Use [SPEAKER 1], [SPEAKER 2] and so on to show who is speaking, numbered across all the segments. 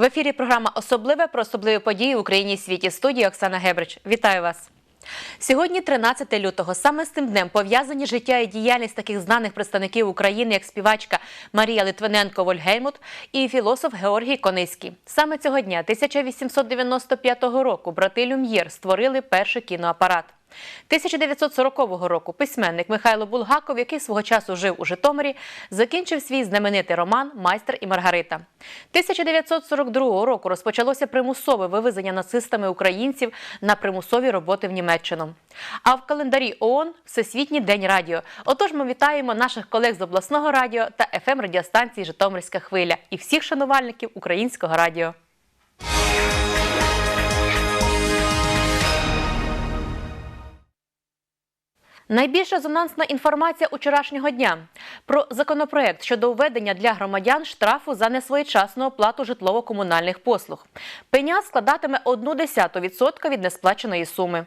[SPEAKER 1] В ефірі програма Особливе про особливі події в Україні і світі. Студія Оксана Гебрич. Вітаю вас. Сьогодні 13 лютого. Саме з цим днем пов'язані життя і діяльність таких знаних представників України, як співачка Марія Литвиненко Вольгельмут і філософ Георгій Кониський. Саме цього дня, 1895 року, брати Люм'єр створили перший кіноапарат. 1940 року письменник Михайло Булгаков, який свого часу жив у Житомирі, закінчив свій знаменитий роман Майстер і Маргарита. 1942 року розпочалося примусове вивезення нацистами українців на примусові роботи в Німеччину. А в календарі ООН Всесвітній день радіо. Отож, ми вітаємо наших колег з обласного радіо та fm радіостанції Житомирська хвиля і всіх шанувальників українського радіо. Найбільш резонансна інформація учорашнього дня про законопроект щодо введення для громадян штрафу за несвоєчасну оплату житлово-комунальних послуг. Пеня складатиме 1,1% від несплаченої суми.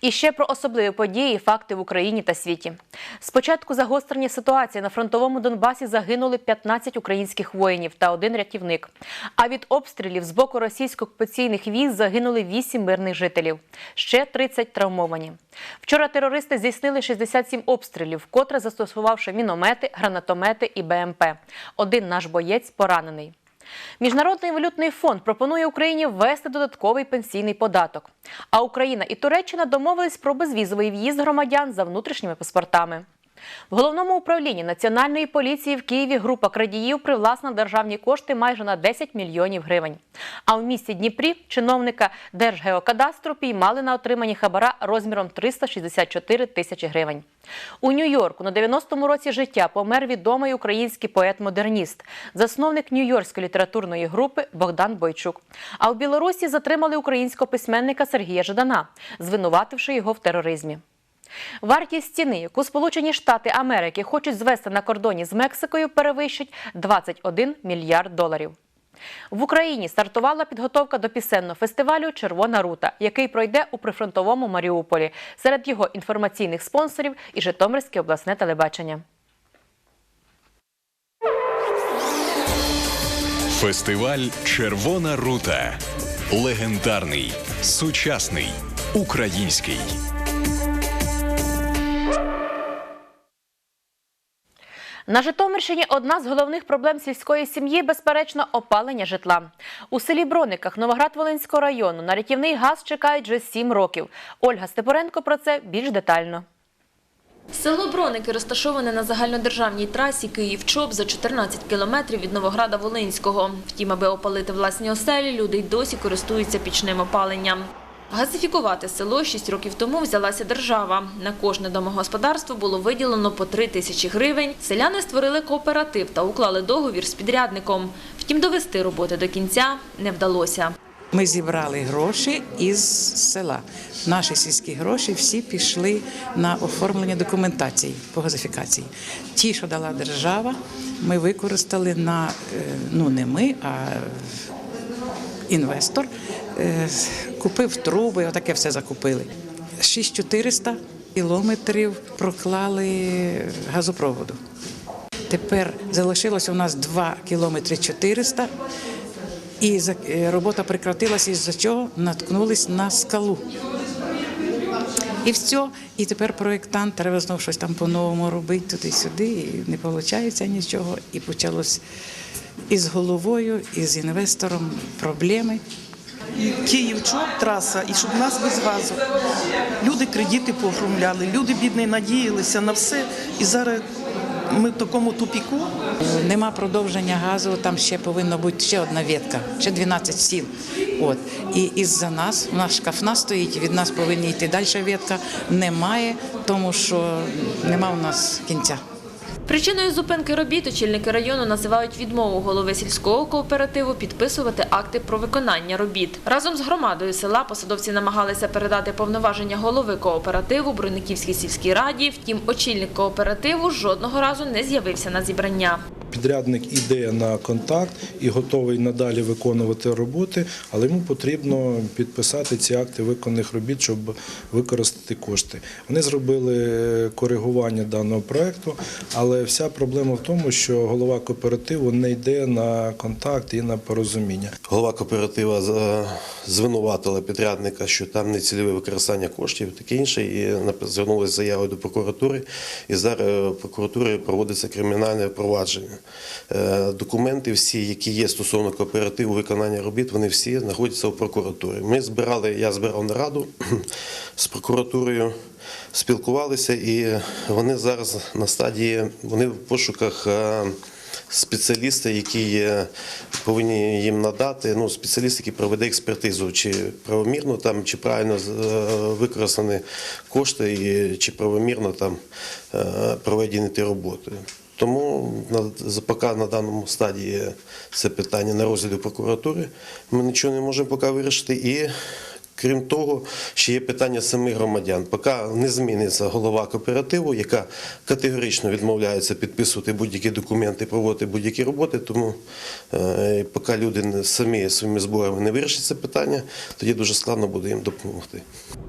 [SPEAKER 1] І ще про особливі події і факти в Україні та світі. Спочатку загострення ситуації на фронтовому Донбасі загинули 15 українських воїнів та один рятівник. А від обстрілів з боку російсько-окупаційних військ загинули 8 мирних жителів. Ще 30 травмовані. Вчора терористи здійснили 67 обстрілів, вкотре застосувавши міномети, гранатомети і БМП. Один наш боєць поранений. Міжнародний валютний фонд пропонує Україні ввести додатковий пенсійний податок. А Україна і Туреччина домовились про безвізовий в'їзд громадян за внутрішніми паспортами. В головному управлінні національної поліції в Києві група крадіїв привласна державні кошти майже на 10 мільйонів гривень. А в місті Дніпрі чиновника Держгеокадастру піймали на отриманні хабара розміром 364 тисячі гривень. У Нью-Йорку на 90-му році життя помер відомий український поет-модерніст, засновник Нью-Йоркської літературної групи Богдан Бойчук. А в Білорусі затримали українського письменника Сергія Жадана, звинувативши його в тероризмі. Вартість стіни, яку Сполучені Штати Америки хочуть звести на кордоні з Мексикою, перевищить 21 мільярд доларів. В Україні стартувала підготовка до пісенного фестивалю Червона рута, який пройде у прифронтовому Маріуполі. Серед його інформаційних спонсорів і Житомирське обласне телебачення.
[SPEAKER 2] Фестиваль Червона рута. Легендарний, сучасний, український.
[SPEAKER 1] На Житомирщині одна з головних проблем сільської сім'ї безперечно опалення житла. У селі Брониках Новоград-Волинського району на рятівний газ чекають вже сім років. Ольга Степоренко про це більш детально.
[SPEAKER 3] Село Броники розташоване на загальнодержавній трасі Київ-Чоп за 14 кілометрів від Новограда Волинського. Втім, аби опалити власні оселі, люди й досі користуються пічним опаленням. Газифікувати село 6 років тому взялася держава. На кожне домогосподарство було виділено по 3 тисячі гривень. Селяни створили кооператив та уклали договір з підрядником. Втім, довести роботи до кінця не вдалося.
[SPEAKER 4] Ми зібрали гроші із села. Наші сільські гроші всі пішли на оформлення документації по газифікації. Ті, що дала держава, ми використали на е, ну не ми, а інвестор купив труби, отаке все закупили. 6400 кілометрів проклали газопроводу. Тепер залишилося у нас 2 кілометри 400 і е, робота прекратилася, із-за чого наткнулись на скалу. І все, і тепер проєктант треба знову щось там по-новому робити туди-сюди, і не виходить нічого. І почалось із головою, і з інвестором проблеми.
[SPEAKER 5] Київ-Чоп траса, і щоб нас без газу. Люди кредити пооформляли, люди бідні надіялися на все. І зараз ми в такому тупіку.
[SPEAKER 4] Нема продовження газу, там ще повинна бути ще одна ветка, ще 12 сіл. От. І із-за нас, у нас шкафна стоїть, від нас повинні йти далі ветка. Немає, тому що нема у нас кінця.
[SPEAKER 3] Причиною зупинки робіт очільники району називають відмову голови сільського кооперативу підписувати акти про виконання робіт. Разом з громадою села посадовці намагалися передати повноваження голови кооперативу Бруниківській сільській раді. Втім, очільник кооперативу жодного разу не з'явився на зібрання.
[SPEAKER 6] Підрядник іде на контакт і готовий надалі виконувати роботи, але йому потрібно підписати ці акти виконаних робіт, щоб використати кошти. Вони зробили коригування даного проекту, але вся проблема в тому, що голова кооперативу не йде на контакт і на порозуміння.
[SPEAKER 7] Голова кооператива звинуватила підрядника, що там нецільове використання коштів, таке інше, і звернулася заявою до прокуратури. І зараз в прокуратурі проводиться кримінальне провадження. Е, Документи всі, які є стосовно кооперативу виконання робіт, вони всі знаходяться в прокуратурі. Ми збирали, я збирав нараду з прокуратурою. Спілкувалися, і вони зараз на стадії, вони в пошуках е, спеціаліста, є, повинні їм надати, ну, спеціаліст, який проведе експертизу, чи правомірно там, чи правильно е, використані кошти, і чи правомірно там проведені ті роботи. Тому поки на даному стадії це питання на розгляді прокуратури, ми нічого не можемо поки вирішити. І Крім того, ще є питання самих громадян. Поки не зміниться голова кооперативу, яка категорично відмовляється підписувати будь-які документи, проводити будь-які роботи, тому е, поки люди самі своїми зборами не вирішать це питання, тоді дуже складно буде їм допомогти.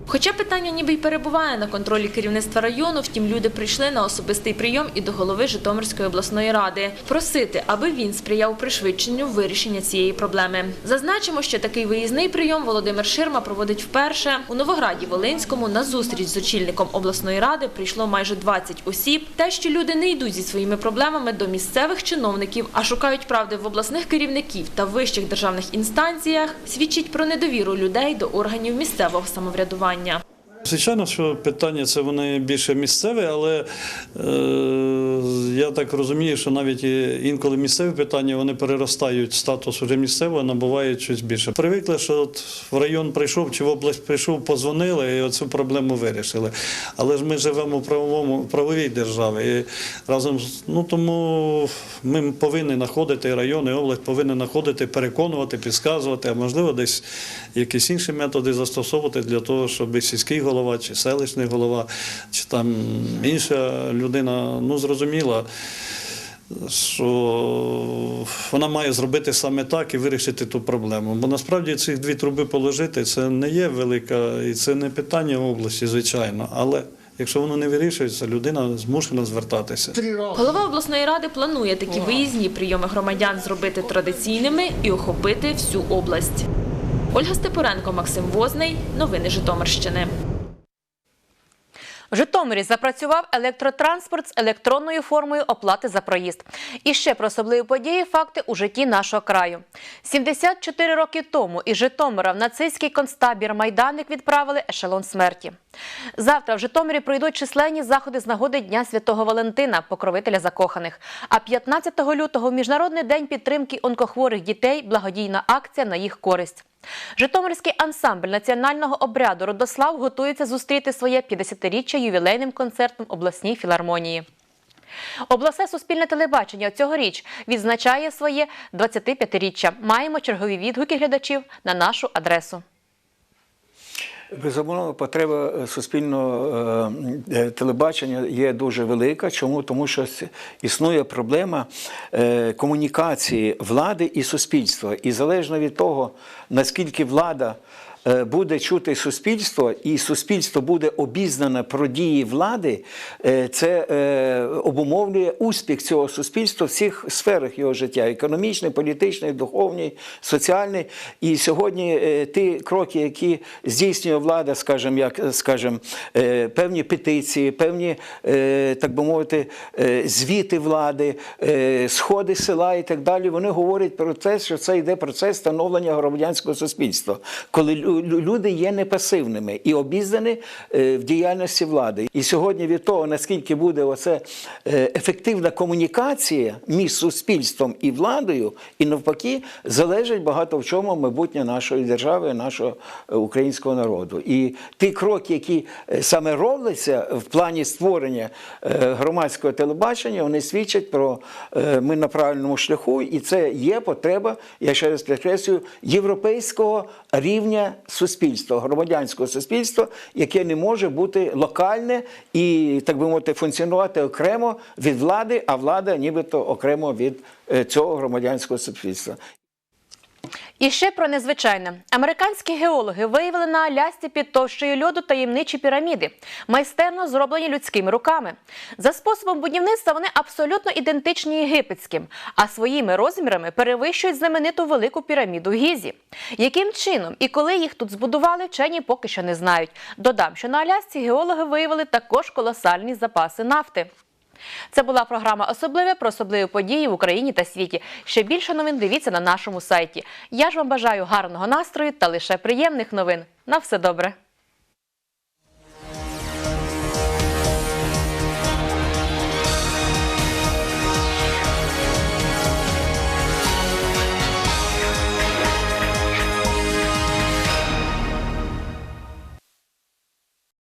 [SPEAKER 3] Хоча питання ніби й перебуває на контролі керівництва району, втім люди прийшли на особистий прийом і до голови Житомирської обласної ради просити, аби він сприяв пришвидшенню вирішення цієї проблеми. Зазначимо, що такий виїзний прийом Володимир Ширма проводить вперше у Новограді Волинському. На зустріч з очільником обласної ради прийшло майже 20 осіб. Те, що люди не йдуть зі своїми проблемами до місцевих чиновників, а шукають правди в обласних керівників та вищих державних інстанціях, свідчить про недовіру людей до органів місцевого самоврядування.
[SPEAKER 8] Звичайно, що питання це вони більше місцеві, але е, я так розумію, що навіть інколи місцеві питання вони переростають статус уже місцевого, набувають щось більше. Привикли, що от в район прийшов чи в область прийшов, позвонили і оцю проблему вирішили. Але ж ми живемо в правовому правовій державі. І разом ну тому ми повинні знаходити район і область повинні знаходити, переконувати, підказувати, а можливо, десь якісь інші методи застосовувати для того, щоб сільський голова, чи селищний голова, чи там інша людина ну зрозуміла. Що вона має зробити саме так і вирішити ту проблему. Бо насправді цих дві труби положити це не є велика, і це не питання області, звичайно. Але якщо воно не вирішується, людина змушена звертатися.
[SPEAKER 3] Голова обласної ради планує такі виїзні прийоми громадян зробити традиційними і охопити всю область. Ольга Степуренко, Максим Возний. Новини Житомирщини.
[SPEAKER 1] В Житомирі запрацював електротранспорт з електронною формою оплати за проїзд. І ще про особливі події, факти у житті нашого краю. 74 роки тому із Житомира в нацистський концтабір Майданик відправили ешелон смерті. Завтра в Житомирі пройдуть численні заходи з нагоди Дня Святого Валентина, покровителя закоханих. А 15 лютого – Міжнародний день підтримки онкохворих дітей, благодійна акція на їх користь. Житомирський ансамбль національного обряду Родослав готується зустріти своє 50-річчя ювілейним концертом обласній філармонії. Обласне суспільне телебачення цьогоріч відзначає своє 25-річчя. Маємо чергові відгуки глядачів на нашу адресу.
[SPEAKER 9] Безумовно, потреба е, суспільного е, е, телебачення є дуже велика. Чому? Тому що існує проблема комунікації влади і суспільства. І залежно від того, наскільки влада буде чути суспільство, і суспільство буде обізнане про дії влади, е, це е, обумовлює успіх цього суспільства в всіх сферах його життя: економічний, політичний, духовний, соціальний. І сьогодні е, ті кроки, які здійснює влада, скажімо, як скажімо, е, певні петиції, певні, е, так би мовити, е, звіти влади, е, сходи села і так далі, вони говорять про те, що це йде процес становлення громадянського суспільства, коли люди є непасивними і обізнані е, в діяльності влади. І сьогодні від того, наскільки буде оце е, ефективна комунікація між суспільством і владою, і навпаки, залежить багато в чому майбутнє нашої держави, нашого е, українського народу. І ті кроки, які саме робляться в плані створення громадського телебачення, вони свідчать про ми на правильному шляху, і це є потреба, я ще раз підкреслюю, європейського рівня суспільство, громадянського суспільства, яке не може бути локальне і, так би мовити, функціонувати окремо від влади, а влада нібито окремо від е, цього громадянського суспільства.
[SPEAKER 1] І ще про незвичайне. Американські геологи виявили на Алясці під товщею льоду таємничі піраміди, майстерно зроблені людськими руками. За способом будівництва вони абсолютно ідентичні єгипетським, а своїми розмірами перевищують знамениту велику піраміду Гізі. Яким чином і коли їх тут збудували, вчені поки що не знають. Додам, що на Алясці геологи виявили також колосальні запаси нафти. Це була програма Особливе про особливі події в Україні та світі. Ще більше новин дивіться на нашому сайті. Я ж вам бажаю гарного настрою та лише приємних новин. На все добре.